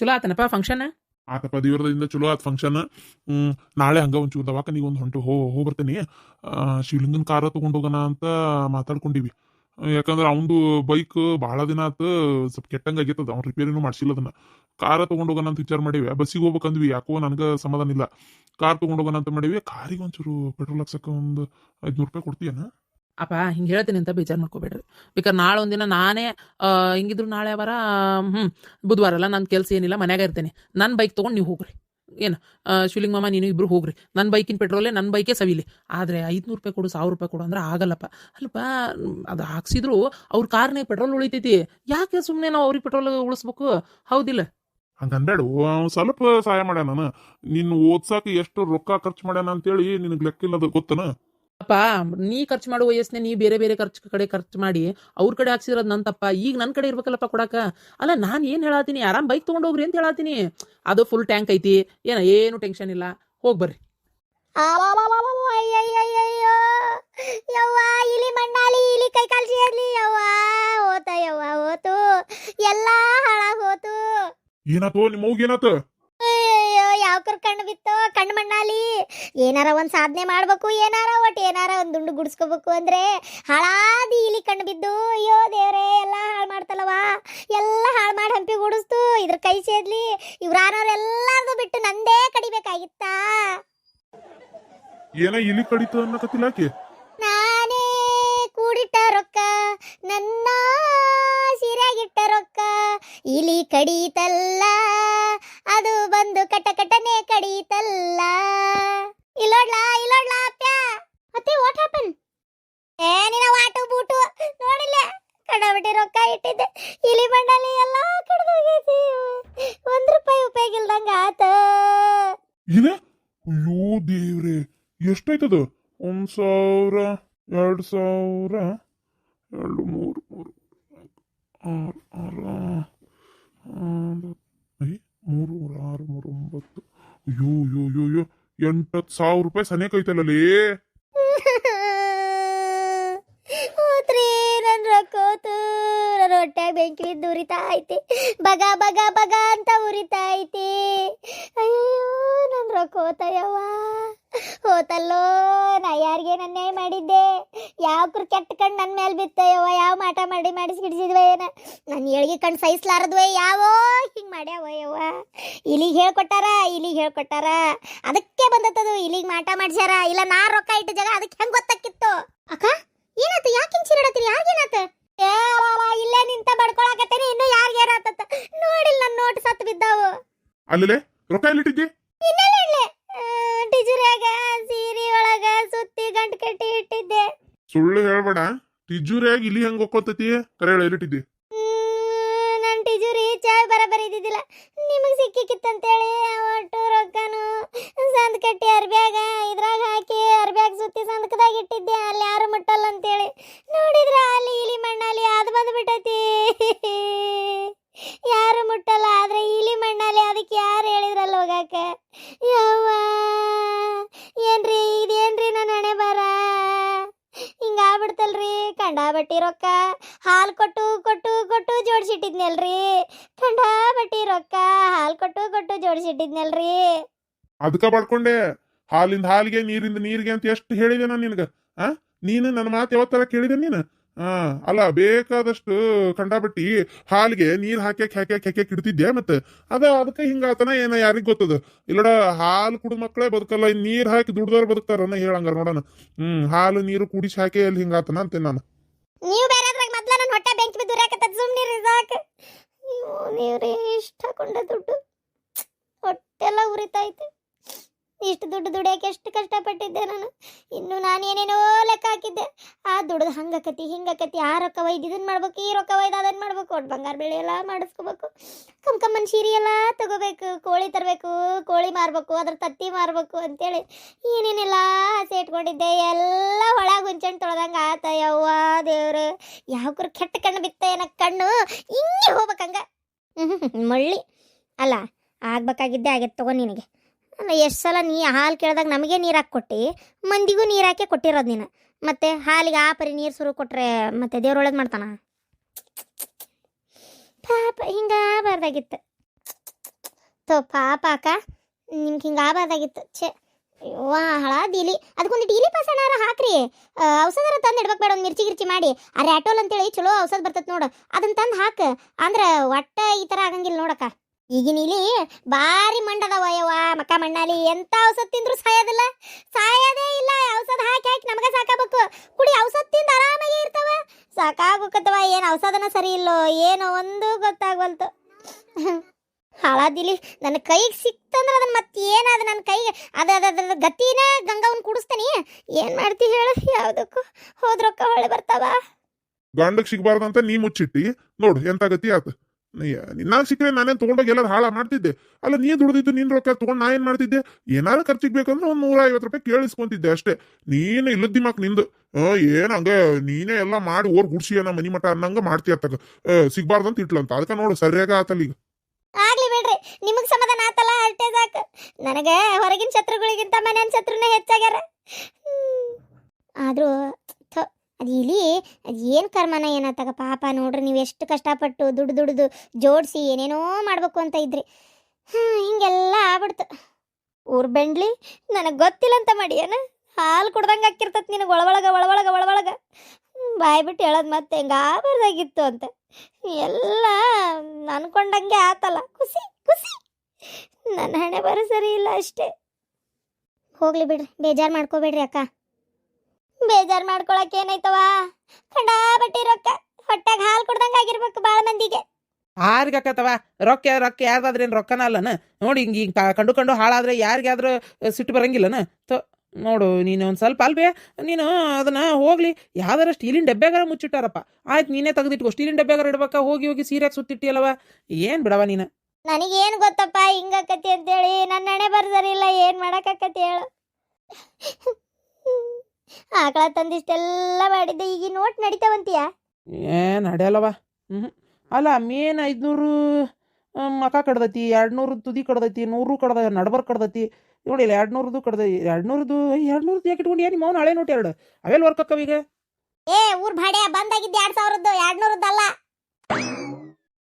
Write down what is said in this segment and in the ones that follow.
ಚಲೋ ಆತನಪ್ಪ ಫಂಕ್ಷನ್ ಆತಪ್ಪ ದೇವ್ರದಿಂದ ಚಲೋ ಆತ್ ಫಂಕ್ಷನ್ ಹ್ಮ್ ನಾಳೆ ಹಂಗ ಒಂಚೂರು ದವಾಖಾನಿಗೆ ಒಂದು ಹೊಂಟು ಹೋ ಹೋಗಿ ಬರ್ತೀನಿ. ಆ, ಶಿವಲಿಂಗನ್ ಕಾರ ತಗೊಂಡು ಹೋಗೋಣ ಅಂತ ಮಾತಾಡ್ಕೊಂಡಿವಿ. ಯಾಕಂದ್ರೆ ಅವಂದು ಬೈಕ್ ಬಹಳ ದಿನ ಆತ ಸ್ವಲ್ಪ ಕೆಟ್ಟಂಗ ಆಗೈತದ ಅವ್ನು ರಿಪೇರಿನೂ ಮಾಡ್ಸಿಲ್ಲ ಅದನ್ನ. ಕಾರ ತಗೊಂಡ್ ಹೋಗೋಣ ಅಂತ ವಿಚಾರ ಮಾಡಿವಿ. ಬಸ್ಸಿಗೆ ಹೋಗ್ಬೇಕಂದ್ವಿ. ಯಾಕೋ ನನಗೆ ಸಮಾಧಾನ ಇಲ್ಲ. ಕಾರ್ ತಗೊಂಡ್ ಹೋಗೋಣ ಅಂತ ಮಾಡಿವಿ. ಕಾರಿಗೆ ಒಂಚೂರು ಪೆಟ್ರೋಲ್ ಹಾಕ್ಸಕ್ಕೆ ಒಂದು ಐದ್ನೂರು ರೂಪಾಯಿ ಕೊಡ್ತೀಯನ? ಅಪ್ಪ, ಹಿಂಗೆ ಹೇಳ್ತೀನಿ ಅಂತ ಬೇಜಾರು ಮಾಡ್ಕೋಬೇಡ್ರಿ. ಬೇಕಾದ್ರೆ ನಾಳೆ ಒಂದಿನ ನಾನೇ ಹಿಂಗಿದ್ರು ನಾಳೆ ಅವರ ಹ್ಞೂ ಬುಧವಾರ ಅಲ್ಲ ನನ್ನ ಕೆಲಸ ಏನಿಲ್ಲ, ಮನ್ಯಾಗ ಇರ್ತೇನೆ. ನನ್ನ ಬೈಕ್ ತೊಗೊಂಡು ನೀವು ಹೋಗ್ರಿ. ಏನು ಶಿವಲಿಂಗ ಮಾಮ, ನೀನು ಇಬ್ರು ಹೋಗ್ರಿ. ನನ್ನ ಬೈಕಿನ ಪೆಟ್ರೋಲೇ ನನ್ನ ಬೈಕೇ ಸವಿಲಿ. ಆದರೆ ಐದುನೂರು ರೂಪಾಯಿ ಕೊಡು, ಸಾವಿರ ರೂಪಾಯಿ ಕೊಡು ಅಂದ್ರೆ ಆಗಲ್ಲಪ್ಪ. ಅಲ್ಲಪ್ಪ, ಅದು ಹಾಕ್ಸಿದ್ರು, ಅವ್ರ ಕಾರ್ನೇ ಪೆಟ್ರೋಲ್ ಉಳಿತೈತಿ. ಯಾಕೆ ಸುಮ್ಮನೆ ನಾವು ಅವ್ರಿಗೆ ಪೆಟ್ರೋಲ್ ಉಳಿಸ್ಬೇಕು? ಹೌದಿಲ್ಲ. ಹಂಗ ಅನ್ಬೇಡು ಅವ್ನು ಸ್ವಲ್ಪ ಸಹಾಯ ಮಾಡ್ಯಾನ. ನಾನು ನಿನ್ನ ಓದ್ಸಾಕ ಎಷ್ಟು ರೊಕ್ಕ ಖರ್ಚು ಮಾಡ್ಯಾನ ಅಂತೇಳಿ ನಿನಗೆ ಲೆಕ್ಕಿಲ್ಲ ಅದು ಗೊತ್ತನ? ಅಪ್ಪ ನೀ ಖರ್ಚು ಮಾಡುವ ವಯಸ್ಸನ್ನೇ ನೀ ಬೇರೆ ಬೇರೆ ಖರ್ಚು ಕಡೆ ಖರ್ಚು ಮಾಡಿ ಅವ್ರ ಕಡೆ ಹಾಕ್ಸಿರೋದು ನನ್ನ ತಪ್ಪ ಈಗ ನನ್ನ ಕಡೆ ಇರ್ಬೇಕಲ್ಲಪ್ಪ ಕೊಡಾಕ. ಅಲ್ಲ ನಾನು ಏನು ಹೇಳತ್ತೀನಿ ಆರಾಮ್ ಬೈಕ್ ತೊಗೊಂಡು ಹೋಗ್ರಿ ಅಂತ ಹೇಳತ್ತೀನಿ ಅದು ಫುಲ್ ಟ್ಯಾಂಕ್ ಐತಿ. ಏನ ಏನು ಟೆನ್ಷನ್ ಇಲ್ಲ. ಹೋಗಿ ಬರ್ರಿ. ಇಲಿ ಮಣ್ಣಾಲಿ ಇಲಿ ಕೈ ಕಾಲು ಸೇರ್ಲಿ ಯವ್ವ ಹೋತ ಯವ್ವ ಹೋತು. ಎಲ್ಲ ಹಾಳಾಗ್ ಹೋತು. ಏನಾತು ನಿಮ್ಮ ಏನಾತ? ಅಯ್ಯಯ್ಯೋ ಯಾವ ಕಣ್ಣು ಬಿತ್ತೋ ಕಣ್ಣು ಮಣ್ಣಾಲಿ? ಏನಾರ ಒಂದು ಸಾಧನೆ ಮಾಡ್ಬೇಕು ಏನಾರ ಒಟ್ಟು ಏನಾರ ಒಂದು ದುಂಡು ಗುಡಿಸ್ಕೋಬೇಕು ಅಂದ್ರೆ ಹಾಳಾದಿ ಇಲಿ ಕಣ್ಣು ಬಿದ್ದು ಅಯ್ಯೋ ದೇವರೇ ಎಲ್ಲ ಹಾಳು ಮಾಡ್ತಲ್ಲವ ಎಲ್ಲ ಹಾಳು ಮಾಡಿ ಹಂಪಿ ಗುಡಿಸ್ತು ಇದ್ರ ಕೈ ಸೇದ್ಲಿ ಇವ್ರಾನವ್ರು ಎಲ್ಲಾರ್ದು ಬಿಟ್ಟು ನಂದೇ ಕಡಿಬೇಕಾಗಿತ್ತಾ? ಏನ ಇಲಿ ಕಡಿತು ಅನ್ನಕತ್ತಿಲ್ಲ ಆಕೆ? ನಾನೇ ಕೂಡಿಟ್ಟ ರೊಕ್ಕ ನನ್ನ ಸೀರೆಗಿಟ್ಟ ರೊಕ್ಕ. ಇಲಿ ಕಡೀತಲ್ಲ ಬಂದು ಕಟ ಕಟನೆ ಕಡಿತಲ್ಲ. ಇಲ್ಲೋಡ್ಲಾ ಇಲ್ಲೋಡ್ಲಾ ಅಪ್ಪ. ಮತ್ತೆ ವಾಟ್ ಹ್ಯಾಪನ್ ಏ, ನಿನ್ನ ವಾಟು ಬೂಟು ನೋಡಿಲ್ಲ? ಕಡಬಿಟ್ಟಿ ರೊಕ್ಕ ಇಟ್ಟಿದ್ದೆ. ಇಲಿ ಬಂಡಲಿ ಎಲ್ಲ ಕಡ್ದೋಗೈತಿ. ಒಂದ್ ರೂಪಾಯಿ ಉಪಯೋಗ ಇಲ್ದಂಗ ಆತ. ಇದ ಅಯ್ಯೋ ದೇವ್ರೆ, ಎಷ್ಟಾಯ್ತದ? ಒಂದ್ ಸಾವಿರ, ಎರಡು ಸಾವಿರ, ಎರಡು, ಮೂರು ಮೂರು ಆರು ಆರು ಮೂರು ಮೂರು ಆರು ಮೂರು ಒಂಬತ್ತು ಅಯ್ಯೋ ಅಯ್ಯೋ ಅಯ್ಯೋ ಅಯ್ಯೋ. ಎಂಟತ್ತು ಸಾವಿರ ರೂಪಾಯಿ ಸನೇಕ ಐತಲ್ಲೇ ಹೋತ್ರಿ ನನ್ ರೊಕ್ಕ ಹೋತು ನನ್ನ ಹೊಟ್ಟೆ ಬೆಂಕಿ ಬಿದ್ದು ಉರಿತಾ ಐತಿ. ಬಗ ಬಗ ಬಗ ಅಂತ ಉರಿತಾ ಐತಿ. ಅಯ್ಯೋ, ನನ್ ರೊಕ್ಕ ಹೋತಯ್ಯವ್ವ ಹೋತಲ್ಲೋ, ನಾ ಯಾರಿಗೆ ಅನ್ಯಾಯ ಮಾಡಿದ್ದೆ? ಯಾವ ಕುರ್ ಕೆಟ್ಟ ಕಣ್ ನನ್ನ ಮೇಲೆ ಬಿತ್ತಯ್ಯವ ಯಾವ ಮಾಟ ಮಾಡಿ ಮಾಡಿಸ್ಬಿಡಿಸಿದ್ವ ಏನ? ನಾನು ಏಳ್ಗಿ ಕಣ್ಣು ಸಹಿಸ್ಲಾರದ್ವೆ? ಯಾವೋ ಹಿಂಗ್ ಮಾಡ್ಯಾವ ಯವ್ವ ಇಲಿಗೆ ಹೇಳ್ಕೊಟ್ಟಾರ? ಇಲಿಗೆ ಹೇಳ್ಕೊಟ್ಟಾರ? ಅದಕ್ಕೆ ಬಂದತ್ತದು? ಇಲಿಗೆ ಮಾಟ ಮಾಡ್ಸ್ಯಾರ? ಇಲ್ಲ ನಾ ರೊಕ್ಕ ಇಟ್ಟ ಜಾಗ ಅದಕ್ಕೆ ಹೆಂಗ್ ಗೊತ್ತಾಕಿತ್ತು? ಅಕ್ಕ ಏನಾಯ್ತು? ಯಾಕೆ ಹಿಂಗ್ ಚಿರಡತ್ತೀರಿ ಅವ್ವ, ಇಲ್ಲೇ ನಿಂತ ಬಡ್ಕೊಳಕತ್ತೇನೆ. ಇನ್ನು ಯಾರಿಗೆ ಏನಾತತ್ತ ನೋಡಿಲ್ಲ ನನ್ನ ನೋಟ್ ಸತ್ತು ಬಿದ್ದಾವು. ಅಲ್ಲಲೇ ರೊಕ್ಕ ಎಲ್ಲಿಟ್ಟಿದ್ದಿ? ಇನ್ನೆಲ್ಲ ಇಡ್ಲೆ ಟಿಜುರಿಯಾಗ ಸೀರೆ ಒಳಗ ಸುತ್ತಿ ಗಂಟು ಕಟ್ಟಿ ಇಟ್ಟಿದ್ದೆ. ಸುಳ್ಳು ಹೇಳ್ಬೇಡ. ತಿಜೂರಿಯಾಗಿ ಇಲ್ಲಿ ಹೆಂಗ್ ಒಕ್ಕೋತೈತಿ? ಕರೆ ಹೇಳಿಟ್ಟಿದ್ದಿ ನನ್ ಟಿಜುರಿ ಚಾಯ್ ಬರಬರಿ ಇದ್ದಿದ್ದಿಲ್ಲ. ನಿಮಗೆ ಸಿಕ್ಕಿಕ್ಕಿತ್ತಂತೇಳಿ ಒಟ್ಟು ರೊಕ್ಕನು ಸಂದ್ ಕಟ್ಟಿ ಅರ್ಬ್ಯಾಗ ಇದ್ರಾಗ ಹಾಕಿ ಅರ್ಬ್ಯಾಗ ಸುತ್ತಿ ಸಂದಕದಾಗ ಇಟ್ಟಿದ್ದೆ. ಅಲ್ಲಿ ಯಾರು ಮುಟ್ಟಲ್ಲ ಅಂತೇಳಿ. ನೋಡಿದ್ರ ಅಲ್ಲಿ ಇಲಿ ಮಣ್ಣಲ್ಲಿ ಅದು ಯಾರು ಅದಕ್ಕ ಬಡ್ಕೊಂಡೆ ಹಾಲಿಂದ ಹಾಲಿಗೆ, ನೀರಿಂದ ನೀರಿಗೆ ಅಂತ ಎಷ್ಟು ಹೇಳಿದೆ ನಾನು ನಿನಗ? ಆ? ನೀನು ನನ್ನ ಮಾತು ಯಾವತ್ತರ ಕೇಳಿದೆ ನೀನು? ಆ, ಅಲ್ಲ, ಬೇಕಾದಷ್ಟು ಕಂಡಾಬಿಟ್ಟಿ ಹಾಲಿಗೆ ನೀರ್ ಹಾಕ್ಯಾಕ್ ಹಾಕ್ಯಾಕ್ ಹಾಕ್ಯಾಕ್ ಇಡ್ತಿದ್ದೆ ಮತ್ತೆ? ಅದ, ಅದಕ್ಕೆ ಹಿಂಗಾತನ ಏನ ಯಾರಿಗ್ ಗೊತ್ತದ? ಇಲ್ಲಡ, ಹಾಲು ಕುಡಿದ ಮಕ್ಕಳೇ ಬದುಕಲ್ಲ, ಇನ್ ನೀರ್ ಹಾಕಿ ದುಡ್ದವ್ರು ಬದುಕ್ತಾರ ಹೇಳಂಗಾರ ನೋಡೋಣ. ಹ್ಮ್, ಹಾಲು, ನೀರು ಕುಡಿಸಿ ಹಾಕಿ ಅಲ್ಲಿ ಹಿಂಗಾತನ ಅಂತ ನಾನು. ನೀವು ಬೇರೆ ನನ್ನ ಹೊಟ್ಟೆ ಬೆಂಕಿ ಇದಾಕ. ನೀವು ಇಷ್ಟ ಕೊಂಡ ದುಡ್ಡು. ಹೊಟ್ಟೆಲ್ಲ ಉರಿತೈತೆ ಇಷ್ಟು ದುಡ್ಡು ದುಡಿಯಕ್ಕೆ ಎಷ್ಟು ಕಷ್ಟಪಟ್ಟಿದ್ದೆ ನಾನು. ಇನ್ನು ನಾನು ಏನೇನೋ ಲೆಕ್ಕ ಹಾಕಿದ್ದೆ. ಆ ದುಡ್ದು ಹಂಗಕತಿ, ಹಿಂಗಕತಿ, ಆ ರೊಕ್ಕ ಒಯ್ದು ಇದನ್ನ ಮಾಡ್ಬೇಕು, ಈ ರೊಕ್ಕ ಒಯ್ದು ಅದನ್ನ ಮಾಡ್ಬೇಕು. ಒಟ್ಟು ಬಂಗಾರ ಬೆಳೆ ಎಲ್ಲ ಮಾಡಿಸ್ಕೋಬೇಕು. ಕಮ್ ಕಮ್ಮನ್ ಸೀರೆ ಎಲ್ಲ ತಗೋಬೇಕು, ಕೋಳಿ ತರಬೇಕು, ಕೋಳಿ ಮಾರ್ಬೇಕು, ಅದ್ರ ತತ್ತಿ ಮಾರ್ಬೇಕು ಅಂತೇಳಿ ಏನೇನೆಲ್ಲ ಆಸೆ ಇಟ್ಕೊಂಡಿದ್ದೆ. ಎಲ್ಲ ಒಳಗೆ ಹುಂಚಣ್ ತೊಳ್ದಂಗ ಆತ ಯವ್ವ ದೇವ್ರೆ. ಯಾವ ಕೆಟ್ಟ ಕಣ್ಣು ಬಿತ್ತ ಏನ ಕಣ್ಣು? ಹಿಂಗೆ ಹೋಗ್ಬೇಕಂಗ ಮಳ್ಳಿ. ಅಲ್ಲ, ಆಗ್ಬೇಕಾಗಿದ್ದೆ, ಆಗೈತೆ ತಗೋ ನಿನಗೆ. ಎಷ್ಟು ಸಲ ನೀ ಹಾಲು ಕೇಳಿದಾಗ ನಮಗೆ ನೀರು ಹಾಕಿ ಕೊಟ್ಟು ಮಂದಿಗೂ ನೀರು ಹಾಕಿ ಕೊಟ್ಟಿರೋದು ನೀನು. ಮತ್ತೆ ಹಾಲಿಗೆ ಆ ಪರಿ ನೀರು ಸುರು ಕೊಟ್ರೆ ಮತ್ತೆ ದೇವ್ರ ಒಳಗೆ ಮಾಡ್ತಾನ? ಪಾಪ ಹಿಂಗ ಬಾರ್ದಾಗಿತ್ತು ತೋ ಪಾಪ ಅಕ್ಕ ನಿಮ್ಗೆ ಹಿಂಗೆ ಆಗಬಾರ್ದಾಗಿತ್ತು. ಛೇ ಅಯ್ಯೋ ಹಳ ದೀಲಿ ಅದಕ್ಕೊಂದು ಡೀಲಿ ಪಸನಾರ ಹಾಕ್ರಿ. ಆ, ಔಷಧರ ತಂದು ಇಡ್ಬೇಕು ಬೇಡ ಒಂದು ಮಿರ್ಚಿ ಗಿರ್ಚಿ ಮಾಡಿ. ಆ ರ್ಯಾಟೋಲ್ ಅಂತೇಳಿ ಚಲೋ ಔಷಧ ಬರ್ತೈತೆ ನೋಡು. ಅದನ್ನ ತಂದು ಹಾಕ. ಅಂದ್ರೆ ಒಟ್ಟ ಈ ಥರ ಆಗಂಗಿಲ್ಲ ನೋಡಕ್ಕ. ಈಗಿನ ಇಲ್ಲಿ ಭಾರಿ ಮಂಡದವ ಯವ್ವ, ಮಕ್ಕ ಮಣ್ಣಾಲಿ ಎಂತ ಔಷಧ ತಿಂದ್ರು ಸಾಯೋದಿಲ್ಲ. ಸಾಯೋದೇ ಇಲ್ಲ. ಔಷಧ ಹಾಕಿ ಹಾಕಿ ನಮಗೆ ಸಾಕಾಗಬೇಕು. ಕುಡಿ, ಔಷಧ ತಿಂದು ಆರಾಮಾಗಿ ಇರ್ತಾವ. ಸಾಕಾಗೋಕತ್ತವ ಏನು ಔಷಧನ ಸರಿ ಇಲ್ಲೋ, ಏನೋ ಒಂದು ಗೊತ್ತಾಗ್ವಲ್ತು. ಹಾಳಾದಿಲಿ. ನನ್ನ ಕೈಗೆ ಸಿಕ್ತಂದ್ರೆ ಅದನ್ನ ಮತ್ತೆ ಏನಾದ ನನ್ನ ಕೈಗೆ? ಅದು, ಅದ ಅದ್ರ ಗತಿನ ಗಂಗಾವನ್ ಕುಡಿಸ್ತಾನಿ. ಏನು ಮಾಡ್ತಿ ಹೇಳು? ಯಾವುದಕ್ಕೂ ಹೋದ್ರೊಕ್ಕ ಹೊಳೆ ಬರ್ತಾವ. ಗಂಡಕ್ ಅಂತ ನೀ ಮುಚ್ಚಿಟ್ಟಿ. ನೋಡು, ಎಂತ ಗತಿ ಆತ. ನಿನ್ನ ಸಿಕ್ಕರೆ ನಾನೇನ್ ತಗೊಂಡೋಗಿ ಎಲ್ಲ ಹಾಳ ಮಾಡ್ತಿದ್ದೆ. ಅಲ್ಲ ನೀ ದುಡ್ದಿದ್ದು ನಿನ್ ರೊಕ್ಕ ತಗೊಂಡ್ ನಾ ಏನ್ ಮಾಡ್ತಿದ್ದೆ? ಏನಾದ್ರು ಖರ್ಚಿಗೆ ಬೇಕಂದ್ರೆ ಒಂದ್ ನೂರ ಐವತ್ತು ರೂಪಾಯಿ ಕೇಳಿಸ್ಕೊಂತಿದ್ದೆ ಅಷ್ಟೇ. ನೀನು ಇಲ್ಲದ್ದಿ ಮಾಕ್ ನಿಂದು. ಏನ್ ಹಂಗ? ನೀನೇ ಎಲ್ಲ ಮಾಡಿ ಓರ್ ಗುಡ್ಸಿ ಏನೋ ಮನಿ ಮಠ ಅನ್ನಂಗ ಮಾಡ್ತೀಯ ತಗ. ಅಂತ ಇಟ್ಲಂತ. ಅದಕ್ಕ ನೋಡು, ಸರಿಯಾಗ ಆತಲ್ಲ ಈಗ. ಆಗ್ಲಿ ಬಿಡ್ರಿ, ನಿಮಗ್ ಸಮಾಧಾನ ಆತಲ್ಲ? ಅಷ್ಟೇ ಸಾಕು. ನನಗೆ ಹೊರಗಿನ ಶತ್ರುಗಳಿಗಿಂತ ಮನೆಯ ಶತ್ರುನೇ ಹೆಚ್ಚಾಗ್ಯಾರ. ಆದ್ರೂ ಅದು ಇಲಿ, ಅದು ಏನು ಕರ್ಮನ ಏನತ್ತಾಗ ಪಾಪ ನೋಡ್ರಿ ನೀವು ಎಷ್ಟು ಕಷ್ಟಪಟ್ಟು ದುಡ್ಡು ದುಡ್ದು ಜೋಡಿಸಿ ಏನೇನೋ ಮಾಡಬೇಕು ಅಂತ ಇದ್ರಿ. ಹಿಂಗೆಲ್ಲ ಆಗ್ಬಿಡ್ತು. ಊರ್ ಬೆಂಡ್ಲಿ, ನನಗೆ ಗೊತ್ತಿಲ್ಲ ಅಂತ ಮಾಡಿ, ಏನು? ಹಾಲು ಕುಡ್ದಂಗೆ ಹಾಕಿರ್ತತ್ ನಿನಗೆ ಒಳಗೊಳಗ ಒಳಗೊಳಗ ಒಳಗೊಳಗ ಬಾಯ್ಬಿಟ್ಟು ಬಾಯ್ ಬಿಟ್ಟು ಹೇಳೋದು ಮತ್ತೆ ಹೆಂಗೆ ಆಗಬಾರ್ದಾಗಿತ್ತು ಅಂತ. ಎಲ್ಲ ಅನ್ಕೊಂಡಂಗೆ ಆತಲ್ಲ. ಖುಷಿ ಖುಷಿ ನನ್ನ ಹಣೆ ಬರೋ ಸರಿ ಇಲ್ಲ ಅಷ್ಟೇ. ಹೋಗ್ಲಿ ಬಿಡ್ರಿ ಬೇಜಾರು ಮಾಡ್ಕೋಬೇಡ್ರಿ ಅಕ್ಕ. ಬೇಜಾರು ಮಾಡ್ಕೊಳಕ್ ಏನೈತವ ಖಂಡಾಬಟ್ಟಿ ರೊಕ್ಕ ಹೊಟ್ಟಾಗ ಹಾಲು ಕುಡ್ದಂಗ ಆಗಿರ್ಬೇಕು ಬಾಳ ಮಂದಿಗೆ. ಯಾರಿಗೆ ಆಕತ್ತವ ರೊಕ್ಕ ರೊಕ್ಕ ಯಾರ್ದಾದ್ರೇನು ರೊಕ್ಕನ ಅಲ್ಲನ? ನೋಡಿ ಹಿಂಗೆ ಹಿಂಗೆ ಕಂಡು ಕಂಡು ಹಾಳಾದ್ರೆ ಯಾರಿಗಾದ್ರೂ ಸಿಟ್ಟು ಬರಂಗಿಲ್ಲನ? ತೊ ನೋಡು ನೀನು ಒಂದು ಸ್ವಲ್ಪ ಅಲ್ವೇ ನೀನು ಅದನ್ನ ಹೋಗ್ಲಿ. ಯಾವ್ದಾರ ಸ್ಟೀಲಿನ ಡಬ್ಬೆಗಾರ ಮುಚ್ಚಿಟ್ಟಾರಪ್ಪ. ಆಯ್ತು ನೀನೇ ತೆಗೆದಿಟ್ಕೋ. ಸ್ಟೀಲಿನ ಡಬ್ಬೆಗಾರ ಇಡ್ಬೇಕ ಹೋಗಿ ಹೋಗಿ ಸೀರೆಗೆ ಸುತ್ತಿಟ್ಟಿಯಲ್ಲವ? ಏನು ಬಿಡವ ನೀನು? ನನಗೇನು ಗೊತ್ತಪ್ಪ ಹಿಂಗಕ್ಕತಿ ಅಂತೇಳಿ. ನನ್ನ ಹಣೆ ಬರ್ದರಿಲ್ಲ ಏನು ಮಾಡಕ್ಕಾಕತಿ ಹೇಳು? ಆಕಳ ತಂದಿಷ್ಟೆಲ್ಲ ಮಾಡಿದ್ದೆ ಈಗ ನೋಟ್ ನಡಿತಾವಂತೀಯ? ಏ ನಡೆಯಲ್ಲವ ಹ್ಞೂ ಅಲ್ಲ ಮೇನ್ ಐದುನೂರು ಮಕ ಕಡ್ದೈತಿ ಎರಡು ನೂರು ತುದಿ ಕಡ್ದೈತಿ ನೂರು ಕಡ್ದ ನಡ್ಬರ್ ಕಡ್ದೈತಿ. ನೋಡಿಲ್ಲ ಎರಡು ನೂರದು ಕಡ್ದ ಎರಡು ನೂರದು ಎರಡು ನೂರದು ಯಾಕೆ ಇಟ್ಕೊಂಡು? ಏನು ಮೌನ ಹಳೆ ನೋಟ್ ಎರಡು? ಅವೆಲ್ಲ ವರ್ಕ್ ಅಕ್ಕವ ಈಗ? ಏ ಊರ್ ಭಾಡೆ ಬಂದಾಗಿದ್ದು ಎರಡು ಸಾವಿರದ್ದು ಎರಡ್ ನೂರದ್ದಲ್ಲ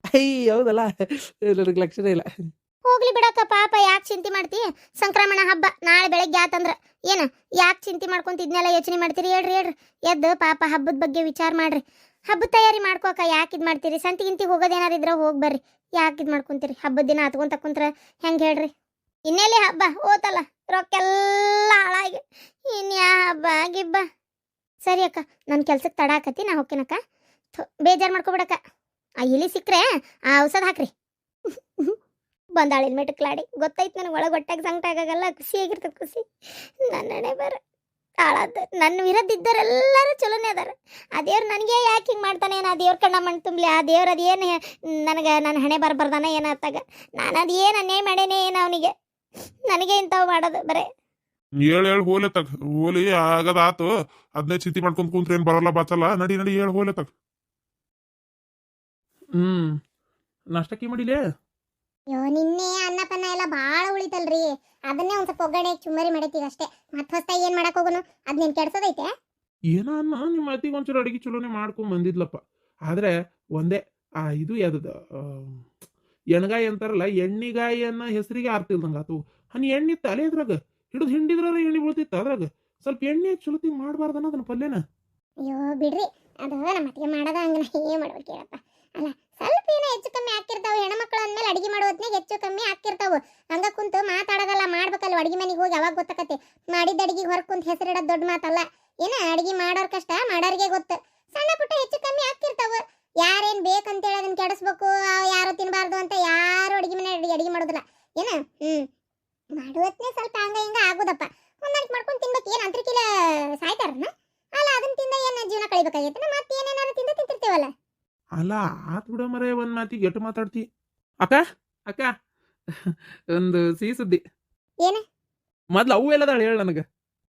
ಅಯ್ಯ ಹೌದಲ್ಲ ನನಗೆ ಲಕ್ಷಣ ಇಲ್ಲ. ಹೋಗ್ಲಿ ಬಿಡಕ್ಕ, ಪಾಪ ಯಾಕೆ ಚಿಂತೆ ಮಾಡ್ತಿ? ಸಂಕ್ರಮಣ ಹಬ್ಬ, ನಾಳೆ ಬೆಳಗ್ಗೆ ಆತಂದ್ರ. ಏನ, ಯಾಕೆ ಚಿಂತೆ ಮಾಡ್ಕೊಂತ ಇದನ್ನೆಲ್ಲ ಯೋಚನೆ ಮಾಡ್ತೀರಿ? ಹೇಳ್ರಿ ಹೇಳ್ರಿ. ಎದ್ದು ಪಾಪ ಹಬ್ಬದ ಬಗ್ಗೆ ವಿಚಾರ ಮಾಡ್ರಿ. ಹಬ್ಬದ ತಯಾರಿ ಮಾಡ್ಕೋಕ ಯಾಕೆ ಇದು ಮಾಡ್ತೀರಿ? ಸಂತಿ ಗಿಂತಿ ಹೋಗೋದೇನಾರು ಇದ್ರೆ ಹೋಗಿ ಬರ್ರಿ. ಯಾಕೆ ಇದು ಮಾಡ್ಕೊಂತೀರಿ? ಹಬ್ಬದ ದಿನ ಹತ್ಕೊಂತ ಕುಂತ್ರ ಹೆಂಗೆ ಹೇಳ್ರಿ? ಇನ್ನೆಲ್ಲಿ ಹಬ್ಬ? ಓತಲ್ಲ, ರೊಕ್ಕೆಲ್ಲ ಹಾಳಾಗಿ. ಇನ್ಯಾ ಹಬ್ಬ ಗಿಬ್ಬ ಸರಿ ಅಕ್ಕ ನನ್ನ ಕೆಲ್ಸಕ್ಕೆ ತಡ ಆಕತಿ, ನಾ ಹೋಗ್ತೀನಕ್ಕ ಬೇಜಾರು ಮಾಡ್ಕೊಬಿಡಕ್ಕ. ಆ ಇಲಿ ಸಿಕ್ಕರೆ, ಆ ಔಷಧ ಹಾಕ್ರಿ. ಬಂದಾಳಿನ ಕ್ಲಾಡಿ. ಗೊತ್ತಾಯ್ತು ನನಗೆ ಒಳಗೆ ಹೊಟ್ಟಾಗ ಸಂಕಟ ಆಗಲ್ಲ ಖುಷಿಯಾಗಿರ್ತದೆ ಖುಷಿ. ನನ್ನ ಹಣೆ ಬರ. ತಾಳದ ನನ್ನ ವಿರುದ್ಧ ಇದ್ದವರೆಲ್ಲರೂ ಚಲೋನೇ ಅದಾರ. ಆ ದೇವ್ರು ನನಗೆ ಯಾಕೆ ಹಿಂಗೆ ಮಾಡ್ತಾನೆ ಏನು? ಆ ದೇವ್ರ ಕಣ್ಣ ಮಣ್ಣು ತುಂಬಲಿ ಆ ದೇವ್ರು ಅದೇನು ನನಗೆ ನನ್ನ ಹಣೆ ಬರಬಾರ್ದಾನ ಏನಾತಾಗ ನಾನು ಅದು ಏನು ಅನ್ಯಾಯ ಮಾಡೇನೆ ಏನು ಅವನಿಗೆ? ನನಗೆ ಇಂಥವು ಮಾಡೋದು ಬರೇ. ಏಳು ಏಳು ಹೋಲೆ ತಗ ಹೋಲಿ ಆಗದ ಆತು ಅದನ್ನೇ ಚಿಂತೆ ಮಾಡ್ಕೊಂಡ್ ಕುಂತ್ರೆ ಏನ್ ಬರಲ್ಲ ಬಾಚಲ್ಲ. ನಡಿ ನಡಿ ಹೇಳ್ ಹೋಲೆ ತಗ. ಹ್ಞೂ ನಾಷ್ಟಕ್ಕೆ ಮಾಡಿಲೇ? ಅಯ್ಯೋ ನಿನ್ನೆ ಅನ್ನಪನ್ನ ಎಲ್ಲ ಭಾಳ ಉಳಿತಲ್ರಿ. ಅದನ್ನೇ ಒಂದು ಸ್ವಲ್ಪ ಒಗ್ಗರಣೆ ಚುಮ್ಮರಿ ಮಾಡೈತೀವಿ ಅಷ್ಟೇ. ಮತ್ತೆ ಹೊಸ್ತಾಗಿ ಏನು ಮಾಡಕ್ ಹೋಗೋನು? ಅದ್ ನೀನು ಕೆಡ್ಸೋದೈತೆ? ಏನೋ ಅನ್ನ ನಿಮ್ಮ ಅತ್ತಿಗೆ ಒಂಚೂರು ಅಡಿಗೆ ಚಲೋನೆ ಮಾಡ್ಕೊಂಡ್ ಬಂದಿದ್ಲಪ್ಪ. ಆದ್ರೆ ಒಂದೇ ಆ ಇದು ಯಾವ್ದದ ಎಣ್ಗಾಯಿ ಅಂತಾರಲ್ಲ ಎಣ್ಣಿಗಾಯಿಯನ್ನ ಹೆಸರಿಗೆ ಆರ್ತಿಲ್ದಂಗ. ಆತು ಹನಿ ಎಣ್ಣೆ ಇತ್ತು ಅಲೆ ಇದ್ರಾಗ ಹಿಡಿದು ಹಿಂಡಿದ್ರಲ್ಲ ಎಣ್ಣೆ ಬೀಳ್ತಿತ್ತು ಅದ್ರಾಗ. ಸ್ವಲ್ಪ ಎಣ್ಣೆ ಚಲೋತಿ ಮಾಡಬಾರ್ದು ಅದನ್ನ ಪಲ್ಯನ. ಅಯ್ಯೋ ಬಿಡ್ರಿ. ಅದು ನಮ್ಮ ಅತ್ತಿಗೆ ಮಾಡೋದ ಹಂಗ ಏನ್ ಮಾಡ್ಬೇಕು ಹೇಳಪ್ಪ ಅಲ್ಲ ಸ್ವಲ್ಪ ಏನೋ ಹೆಚ್ಚು ಕಮ್ಮಿ ಹಾಕಿರ್ತಾವ ಹೆಣ್ಮಕ್ಳು ಅಂದ್ಮೇಲೆ ಅಡಿಗೆ ಮಾಡೋ ಹೆಚ್ಚು ಕಮ್ಮಿ ಹಾಕಿರ್ತಾವ ಹಂಗ ಕುಂತು ಮಾತಾಡೋದಲ್ಲ ಮಾಡ್ಬೇಕಲ್ಲ ಅಡಿಗೆ ಮನೆಗೆ ಹೋಗಿ ಯಾವಾಗ ಗೊತ್ತಾಕತಿ ಮಾಡಿದ ಅಡಿಗೆ ಹೊರ ಕುಂತ ಹೆಸರಿಡೋದು ದೊಡ್ಡ ಮಾತಲ್ಲ. ಏನ ಅಡಿಗೆ ಮಾಡೋರ್ ಕಷ್ಟ, ಮಾಡೋರಿಗೆ ಗೊತ್ತು. ಸಣ್ಣ ಪುಟ್ಟ ಹೆಚ್ಚು ಕಮ್ಮಿ ಹಾಕಿರ್ತಾವ ಯಾರೇನ್ ಬೇಕಂತೇಳಿ ಅದನ್ನ ಕೆಡಿಸ್ಬೇಕು ಯಾರು ತಿನ್ಬಾರ್ದು ಅಂತ ಯಾರು ಅಡಿಗೆ ಮನೆ ಅಡಿಗೆ ಮಾಡೋದಿಲ್ಲ. ಏನ? ಹ್ಮ್. ಮಾಡುವತ್ನೇ ಸ್ವಲ್ಪ ಹಂಗ ಹಿಂಗ ಆಗೋದಪ್ಪ. ಹೊಂದಾಣಿಕೆ ಮಾಡ್ಕೊಂಡು ತಿನ್ಬೇಕು. ಏನ್ ಅಂತರಿಕಿಲ್ಲ ಸಾಯ್ತಾರನ? ಅಲ್ಲ ಅದನ್ನ ತಿಂದ ಏನ ಜೀವನ ಕಳಿಬೇಕಾಗೈತೆ ಮತ್ತೆ ಏನೇನಾದ್ರು ತಿಂದ ತಿಂತಿರ್ತೀವಲ್ಲ? ಅಲ್ಲ ಆತ್ ಬಿಡ ಮರೆ ಒಂದ್ ಮಾತಿಗೆ ಎಟ್ಟು ಮಾತಾಡ್ತಿ? ಅಕ್ಕ ಅಕ್ಕ ಒಂದು ಸಿಹಿ ಸುದ್ದಿ. ಏನ? ಮೊದ್ಲು ಅವು ಎಲ್ಲದಾಳ ಹೇಳ ನನಗ.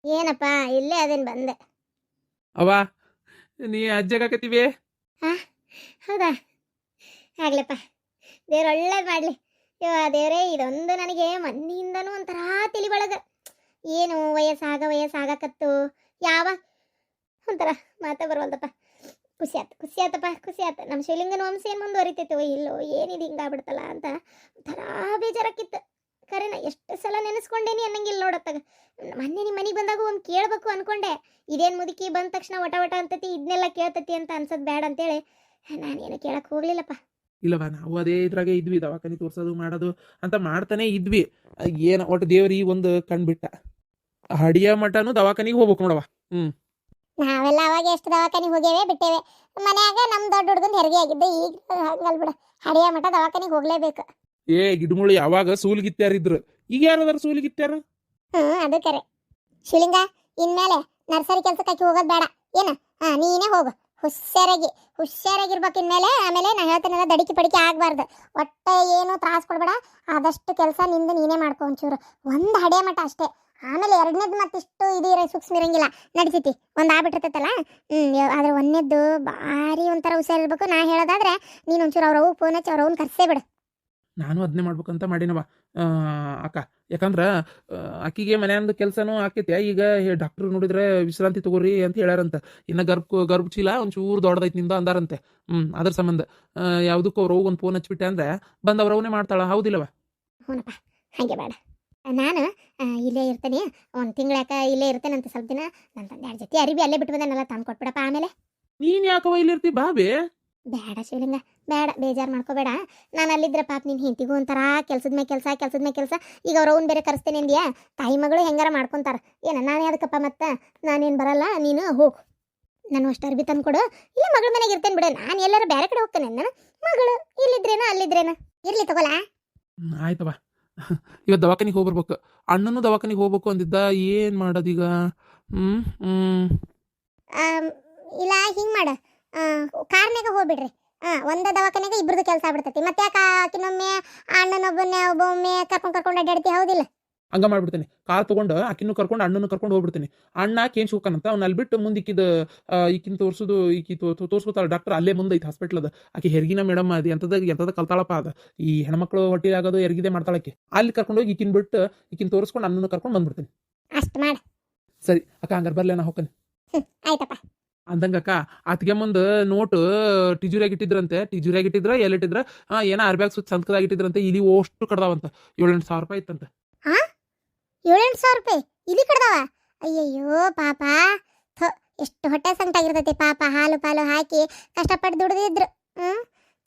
ಏನಪ್ಪ ಇಲ್ಲೇ ಅದೇನ್ ಬಂದೆ. ಅವ ನೀ ಅಜ್ಜಗಾಕತಿವೆ ಹೌದಾ? ಆಗ್ಲಪ್ಪ. ದೇವ್ರ ಒಳ್ಳೇದ್ ಮಾಡ್ಲಿ. ಇವ ದೇವ್ರೇ ಇದೊಂದು ನನಗೆ ಮಣ್ಣಿಂದನೂ ಒಂಥರ ತಿಳಿ ಬಳಗ ಏನು ವಯಸ್ಸಾಗ ವಯಸ್ಸಾಗಕತ್ತು? ಯಾವ ಒಂಥರ ಮಾತ ಬರವಲ್ದಪ್ಪ. ಖುಷಿ ಆಯ್ತು ಖುಷಿ ಆಯ್ತಪ್ಪ ಖುಷಿ ಆಯ್ತು ನಮ್ಮ ಶಿವಲಿಂಗನ ವಂಶ ಏನು ಮುಂದುವರಿತೈತೋ ಇಲ್ಲೋ, ಏನಿದು ಹಿಂಗಾಗ್ಬಿಡ್ತಲ್ಲ ಅಂತ ಒಂಥರ ಬೇಜಾರಾಕಿತ್ತು. ಕರೆನ, ಎಷ್ಟು ಸಲ ನೆನೆಸ್ಕೊಂಡೇನಿ ಅನ್ನಂಗಿಲ್ಲ ನೋಡತ್ತಾಗ ಮೊನ್ನೆ ನಿಮ್ಮ ಮನೆಗೆ ಬಂದಾಗ ಒಂದು ಕೇಳಬೇಕು ಅನ್ಕೊಂಡೆ. ಇದೇನು ಮುದುಕಿ ಬಂದ ತಕ್ಷಣ ವಟ ವಟ ಅಂತತಿ ಇದನ್ನೆಲ್ಲ ಕೇಳ್ತತಿ ಅಂತ ಅನ್ಸೋದು ಬೇಡ ಅಂತೇಳಿ. ನಾನೇನು ಕೇಳಕ್ಕೆ ಹೋಗ್ಲಿಲ್ಲಪ್ಪ. ಇಲ್ಲವ ನಾವು ಅದೇ ಇದ್ರಾಗೆ ಇದ್ವಿ, ದವಾಖಾನೆ ತೋರಿಸೋದು, ಮಾಡೋದು ಅಂತ ಮಾಡ್ತಾನೆ ಇದ್ವಿ. ಏನು ಒಟ್ಟು ದೇವ್ರಿ ಒಂದು ಕಣ್ಬಿಟ್ಟ. ಹಡಿಯ ಮಠನೂ ದವಾಖಾನಿಗೆ ಹೋಗ್ಬೇಕು ನೋಡವ ನಾವೆಲ್ಲ ಅವಾಗ ಎಷ್ಟು ದವಾಖಾನಿಗೆ ಹೋಗೇವೆ ಬಿಟ್ಟೇವೆ. ಮನ್ಯಾಗ ನಮ್ಮ ದೊಡ್ಡ ಹುಡುಗನ ಹೆರಿಗೆ ಆಗಿದ್ದೆ ಈಗ ಹಂಗಲ್ ಬಿಡ. ಹಡಿಯ ಮಠ ದವಾಖಾನಿಗೆ ಹೋಗ್ಲೇಬೇಕು. ಏ ಗಿಡಮುಳಿ ಯಾವಾಗ ಸೂಲ್ಗಿತ್ಯಾರಿದ್ರು ಈಗ ಯಾರದಾರ ಸೂಲಿಗಿತ್ತಾರ ಹ್ಞೂ ಅದು ಕರೆ. ಶಿವಲಿಂಗ ಇನ್ಮೇಲೆ ನರ್ಸರಿ ಕೆಲ್ಸಕ್ಕೆ ಹಾಕಿ ಹೋಗೋದು ಬೇಡ. ಏನ? ಹಾ ನೀನೇ ಹೋಗು. ಹುಷಾರಾಗಿ ಹುಷಾರಾಗಿರ್ಬೇಕು ಇನ್ಮೇಲೆ ಆಮೇಲೆ ನಾ ಹೇಳ್ತೇನೆ ದಡಿಕೆ ಪಡಿಕೆ ಆಗ್ಬಾರ್ದು. ಒಟ್ಟೆ ಏನು ತ್ರಾಸ ಕೊಡ್ಬೇಡ. ಆದಷ್ಟು ಕೆಲಸ ನಿಂದು ನೀನೇ ಮಾಡ್ಕೊ ಒಂಚೂರು. ಒಂದು ಹಡೆ ಮಠ ಅಷ್ಟೇ. ಆಮೇಲೆ ಎರಡನೇದು ಮತ್ತಿಷ್ಟು ಇದು ಇರೋ ಸೂಕ್ಷ್ಮ ಇರಂಗಿಲ್ಲ. ನಡಿತೈತಿ. ಒಂದು ಆಗ್ಬಿಟ್ಟಿರ್ತೈತಲ್ಲ ಹ್ಞೂ ಆದ್ರೆ ಒಂದನೇದ್ದು ಭಾರಿ ಒಂಥರ ಹುಷಾರಿರ್ಬೇಕು ನಾ ಹೇಳೋದಾದ್ರೆ ನೀನು ಒಂಚೂರು ಅವ್ರವು ಫೋನ್ ಹಚ್ಚಿ ಅವ್ರವ್ನ ಕರ್ಸೇ ಬಿಡು. ನಾನು ಅದನ್ನೇ ಮಾಡ್ಬೇಕಂತ ಮಾಡಿನವ ಅಕ್ಕ ಯಾಕಂದ್ರೆ ಅಕ್ಕಿಗೆ ಆಕಿಗೆ ಮನ್ಯಾಂದ ಕೆಲಸನೂ ಆಕೈತಿ. ಈಗ ಡಾಕ್ಟರ್ ನೋಡಿದ್ರೆ ವಿಶ್ರಾಂತಿ ತಗೋರಿ ಅಂತ ಹೇಳ್ಯಾರಂತ. ಇನ್ನು ಗರ್ಭ ಗರ್ಭ ಚೀಲ ಒಂಚೂರು ದೊಡ್ಡದೈತಿ ನಿಂದ ಅಂದಾರಂತೆ. ಹ್ಞೂ ಅದ್ರ ಸಂಬಂಧ. ಯಾವುದಕ್ಕೂ ಅವ್ರ ಅವ್ರು ಒಂದು ಫೋನ್ ಹಚ್ಬಿಟ್ಟೆ ಅಂದ್ರೆ ಬಂದು ಅವ್ರವನೇ ಮಾಡ್ತಾಳ. ಹೌದಿಲ್ಲವ ಹ್ಞೂನಪ್ಪ ಹಾಗೆ ಬೇಡ ನಾನು ಇಲ್ಲೇ ಇರ್ತೇನೆ. ಒಂದು ತಿಂಗಳಾಕ ಇಲ್ಲೇ ಇರ್ತೇನೆ ಅಂತ ಸ್ವಲ್ಪ ದಿನ. ನನ್ನ ತಂದೆ ಎರಡು ಜೊತೆ ಅರಿವಿ ಅಲ್ಲೇ ಬಿಟ್ಟು ಬಂದನೆಲ್ಲ ತಂದು ಕೊಟ್ಬಿಡಪ್ಪ ಆಮೇಲೆ. ನೀನ್ ಯಾಕವ ಇಲ್ಲಿರ್ತಿ ಬಾಬೆ ಬೇಡ ಶಿವಲಿಂಗ ಬೇಡ ಬೇಜಾರು ಮಾಡ್ಕೋಬೇಡ. ನಾನು ಅಲ್ಲಿದ್ರೆ ಪಾಪ ನಿನ್ನ ಹೆಂಡತಿಗೂ ಒಂಥರ ಕೆಲ್ಸದ ಮೇಲೆ ಕೆಲಸ ಕೆಲ್ಸದ ಮೇಲೆ ಕೆಲಸ. ಈಗ ಅವ್ರ ಅವ್ನು ಬೇರೆ ಕರೆಸ್ತೇನೆ ಅಂದ್ಯಾ? ತಾಯಿ ಮಗಳು ಹೆಂಗಾರ ಮಾಡ್ಕೊಂತಾರ? ಏನ ನಾನು ಯಾವ್ದಕ್ಕಪ್ಪ ಮತ್ತೆ? ನಾನೇನು ಬರಲ್ಲ ನೀನು ಹೋಗು ನಾನು ಅಷ್ಟು ಅರ್ಬಿ ತಂದು ಕೊಡು. ಇಲ್ಲ ಮಗಳ ಮನೆಗೆ ಇರ್ತೇನೆ ಬಿಡು. ನಾನು ಎಲ್ಲರೂ ಬೇರೆ ಕಡೆ ಹೋಗ್ತೇನೆ. ನಾನು ಮಗಳು ಇಲ್ಲಿದ್ರೇನ ಅಲ್ಲಿದ್ರೇನ? ಇರ್ಲಿ ತಗೋಲಾ? ಆಯ್ತವ ಇವತ್ತು ದವಾಖಾನಿಗೆ ಹೋಗ್ಬರ್ಬೇಕು. ಅಣ್ಣನೂ ದವಾಖಾನಿಗೆ ಹೋಗ್ಬೇಕು ಅಂದಿದ್ದ ಏನ್ ಮಾಡೋದೀಗ? ಹ್ಮ್ ಆಮ್, ಇಲ್ಲ ಹಿಂಗೆ ಮಾಡ. ಕಾರ್ನಾಗ ಹೋಗ್ಬಿಡ್ರಿ. ಹಾಂ ಒಂದ ದವಾಖಾನೆಗೆ ಇಬ್ರದ್ದು ಕೆಲಸ ಆಗ್ಬಿಡ್ತೈತಿ. ಮತ್ತೆ ಯಾಕೆ ಆಕಿನೊಮ್ಮೆ ಅಣ್ಣನೊಬ್ಬನೇ ಒಬ್ಬೊಮ್ಮೆ ಕರ್ಕೊಂಡು ಕರ್ಕೊಂಡು ಅಡ್ಡಾಡ್ತಿ ಹೌದಿಲ್ಲ? ಹಂಗ ಮಾಡ್ಬಿಡ್ತೇನೆ. ಕಾರ್ ತಗೊಂಡು ಆಕಿನೂ ಕರ್ಕೊಂಡು ಅಣ್ಣನೂ ಕರ್ಕೊಂಡು ಹೋಗ್ಬಿಡ್ತೀನಿ. ಅಣ್ಣ ಕೇನ್ ಶುಕನಂತ ಅವ್ನ ಅಲ್ಲಿ ಬಿಟ್ಟು ಮುಂದೆ ಈಕಿದ ಈಕಿನ ತೋರಿಸೋದು ಈಕಿ ತೋರ್ಸ್ಕೊತಾಳ ಡಾಕ್ಟರ್ ಅಲ್ಲೇ ಮುಂದೆ ಐತೆ ಹಾಸ್ಪಿಟ್ಲ್ ಅದ ಆಕಿ ಹೆರ್ಗಿನ ಮೇಡಮ್ ಅದು ಎಂತದ ಎಂತದ ಕಲ್ತಾಳಪ್ಪ ಅದ. ಈ ಹೆಣ್ಮಕ್ಳು ಹೊಟ್ಟಿ ಆಗೋದು ಎರ್ಗಿದೆ ಮಾಡ್ತಾಳಕ್ಕೆ ಅಲ್ಲಿ ಕರ್ಕೊಂಡು ಹೋಗಿ ಈಕಿನ ಬಿಟ್ಟು ಈಕಿನ ತೋರಿಸ್ಕೊಂಡು ಅಣ್ಣನೂ ಕರ್ಕೊಂಡು ಬಂದ್ಬಿಡ್ತೀನಿ. ಅಷ್ಟು ಮಾಡ. ಸರಿ ಅಕ್ಕ ಹಂಗಾರೆ ಬರ್ಲಿ ನಾ ಹೋಗ್ತೀನಿ. ಅಂದಂಗ ಅಂದಂಗಕ್ಕ ಅತ್ಗೆ ಮುಂದೆ ನೋಟ್ ಟಿಜುರಿಯಾಗಿ ಇಟ್ಟಿದ್ರಂತೆ. ಟಿಜುರಿಯಾಗಿ ಇಟ್ಟಿದ್ರ ಎಲ್ಲಿಟ್ಟಿದ್ರ? ಏನ ಏನೋ ಅರ್ಬ್ಯಾಗ್ ಸುತ್ತ ಸಂತಕದಾಗ ಇಟ್ಟಿದ್ರಂತೆ. ಇಲ್ಲಿ ಅಷ್ಟು ಕಡ್ದಾವಂತ. ಏಳೆಂಟು ಸಾವಿರ ರೂಪಾಯಿ ಇತ್ತಂತೆ. ಏಳೆಂಟು ಸಾವಿರ ರೂಪಾಯಿ? ಇಲ್ಲಿ ಕಡ್ದವ? ಅಯ್ಯಯ್ಯೋ, ಪಾಪ. ಥೋ, ಎಷ್ಟು ಹೊಟ್ಟೆ ಸಂಕಟಾಗಿರ್ತೈತಿ ಪಾಪ. ಹಾಲು ಪಾಲು ಹಾಕಿ ಕಷ್ಟಪಟ್ಟು ದುಡ್ದಿದ್ರು ಹ್ಞೂ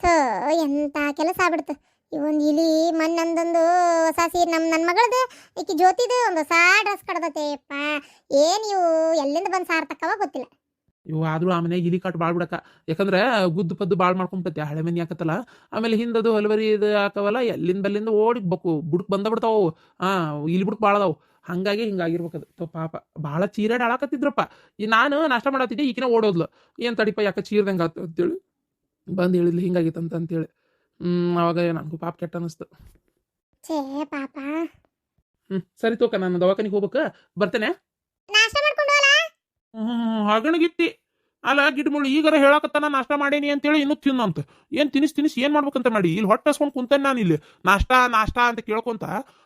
ಥೋ ಎಂಥ ಕೆಲಸ ಆಗ್ಬಿಡ್ತು. ಇವೊಂದು ಇಲಿ ಮೊನ್ನೊಂದೊಂದು ಹೊಸ ಸೀರೆ ನಮ್ಮ ನನ್ನ ಮಗಳದು, ಈಕೆ ಜ್ಯೋತಿದು, ಒಂದು ಹೊಸ ಡ್ರೆಸ್ ಕಡ್ದತೆ ಅಪ್ಪ ಏನು ಇವು? ಎಲ್ಲಿಂದ ಬಂದು ಸಾರ್ತಕ್ಕವ ಗೊತ್ತಿಲ್ಲ. ಇವು ಆದ್ರೂ ಆ ಮನೆಗೆ ಇಲಿ ಕಾಟ್ ಬಾಳ್ ಬಿಡಕ ಯಾಕಂದ್ರೆ ಗುದ್ದು ಪದ್ದು ಬಾಳ್ ಮಾಡ್ಕೊಂಬಿಟ್ಟೈತಿ ಹಳೆ ಮನೆ ಹಾಕತ್ತಲ್ಲ ಆಮೇಲೆ ಹಿಂದದು ಹೊಲವರಿ ಇದು ಹಾಕವಲ್ಲ ಎಲ್ಲಿಂದ ಬಲ್ಲಿಂದ ಓಡಿ ಬಕ್ಕು ಬುಡಕ್ ಬಂದ ಬಿಡ್ತಾವ ಹಾ ಇಲ್ಲಿ ಬುಡಕ್ ಭಾಳ ಅದಾವು. ಹಂಗಾಗಿ ಹಿಂಗಾಗಿರ್ಬೇಕದು ತೋ ಪಾಪ ಭಾಳ ಚೀರಾಡ್ ಆಳಾಕತ್ತಿದ್ರಪ್ಪ. ಈ ನಾನು ನಾಷ್ಟ ಮಾಡತ್ತಿದ್ದೆ ಈಕಿನ ಓಡೋದ್ಲು. ಏನ್ ತಡಿಪ ಯಾಕೆ ಚೀರ್ದಂಗ ಆತು ಅಂತೇಳಿ ಬಂದು ಹೇಳಿದ್ಲು ಅಂತ ಅಂತೇಳಿ. ಹ್ಮ್ ಅವಾಗ ನನಗೂ ಪಾಪ ಕೆಟ್ಟ ಅನಿಸ್ತು. ಹ್ಮ್ ಸರಿ ತೋಕ ನಾನು ದವಾಖಾನಿಗೆ ಹೋಗ್ಬೇಕ ಬರ್ತೇನೆ. ಹ್ಮ್ ಹಗಣಗಿತ್ತಿ. ಅಲ್ಲ ಗಿಡಮುಳು ಈಗಾರ ಹೇಳಕತ್ತಾನ ನಾಷ್ಟ ಮಾಡೇನಿ ಅಂತೇಳಿ ಇನ್ನೂ ತಿನ್ನಂತ. ಏನ್ ತಿನಿಸ್ ತಿನಿಸ್ ಏನ್ ಮಾಡ್ಬೇಕಂತ ಮಾಡಿ? ಇಲ್ಲಿ ಹೊಟ್ಟೆ ಹಸ್ಕೊಂಡು ಕುಂತೇನೆ ನಾನು ಇಲ್ಲಿ. ನಾಷ್ಟ ನಾಷ್ಟ ಅಂತ ಕೇಳ್ಕೊಂತ.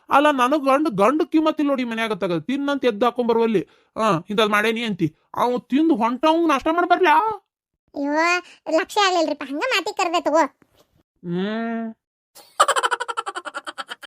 ಅಲ್ಲ ನನಗ್ ಗಂಡು ಗಂಡು ಕಿಮ್ಮತ್ತಿಲ್ಲ ನೋಡಿ ಮನ್ಯಾಗ ತಿನ್ನಂತ ಎದ್ದು ಹಾಕೊಂಡ್ ಬರುವಲ್ಲಿ. ಹಾ ಇಂಥದ್ ಮಾಡೇನಿ ಅಂತಿ. ಅವ್ ತಿಂದು ಹೊಂಟವ್ ನಾಷ್ಟ ಮಾಡ್ಬರ್ಲಾ ಅಯ್ಯೋ ಲಕ್ಷ್ಯ ಆಗ್ಲಿಲ್ರಿಪ್ಪ. ಹಂಗ ಮಾತಿ ಕರ್ದೆ ತಗೋ. ಹ್ಮ್.